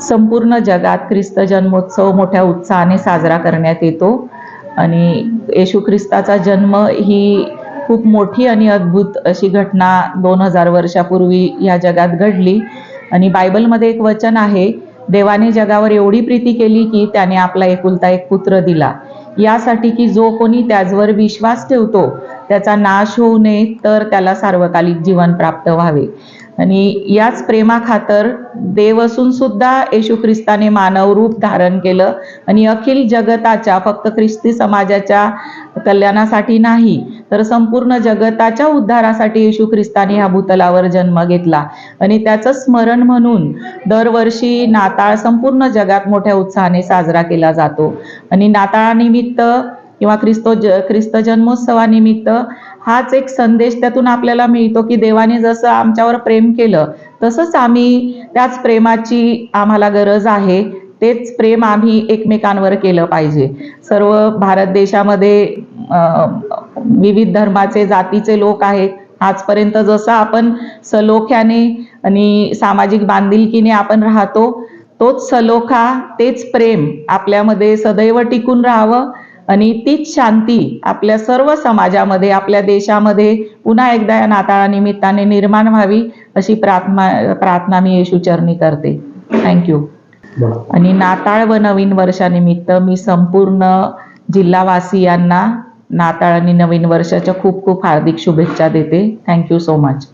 संपूर्ण जगात ख्रिस्त जन्मोत्सव मोठ्या उत्साहाने साजरा करण्यात येतो. आणि येशू ख्रिस्ताचा जन्म ही खूप मोठी आणि अद्भुत अशी घटना दोन हजार वर्षापूर्वी या जगात घडली. आणि बायबलमध्ये एक वचन आहे देवाने जगावर एवढी प्रीती केली की त्याने आपला एकुलता एक पुत्र दिला. यासाठी की जो कोणी त्याचवर विश्वास ठेवतो त्याचा नाश होऊ नये तर त्याला सार्वकालिक जीवन प्राप्त व्हावे. आणि याच प्रेमाखातर देव असून सुद्धा येशू ख्रिस्ताने मानव रूप धारण केलं. आणि अखिल जगताच्या फक्त ख्रिस्ती समाजाच्या कल्याणासाठी नाही तर संपूर्ण जगताच्या उद्धारासाठी येशू ख्रिस्ताने ह्या भूतलावर जन्म घेतला. आणि त्याचं स्मरण म्हणून दरवर्षी नाताळ संपूर्ण जगात मोठ्या उत्साहाने साजरा केला जातो. आणि नाताळानिमित्त किंवा ख्रिस्तो ज ख्रिस्त जन्मोत्सवानिमित्त हाच एक संदेश त्यातून आपल्याला मिळतो की देवाने जसं आमच्यावर प्रेम केलं तसंच आम्ही त्याच प्रेमाची आम्हाला गरज आहे तेच प्रेम आम्ही एकमेकांवर केलं पाहिजे. सर्व भारत देशामध्ये विविध धर्माचे जातीचे लोक आहेत. आजपर्यंत जसं आपण सलोख्याने आणि सामाजिक बांधिलकीने आपण राहतो तोच सलोखा तेच प्रेम आपल्यामध्ये सदैव टिकून राहावं आणि तीच शांती आपल्या सर्व समाजामध्ये आपल्या देशामध्ये पुन्हा एकदा या नाताळानिमित्ताने निर्माण व्हावी. अशी प्रार्थना प्रार्थना मी येशू चरणी करते. थँक्यू आणि नाताळ व नवीन वर्षानिमित्त मी संपूर्ण जिल्हावासियांना नाताळ आणि नवीन वर्षाच्या खूप खूप हार्दिक शुभेच्छा देते. Thank you so much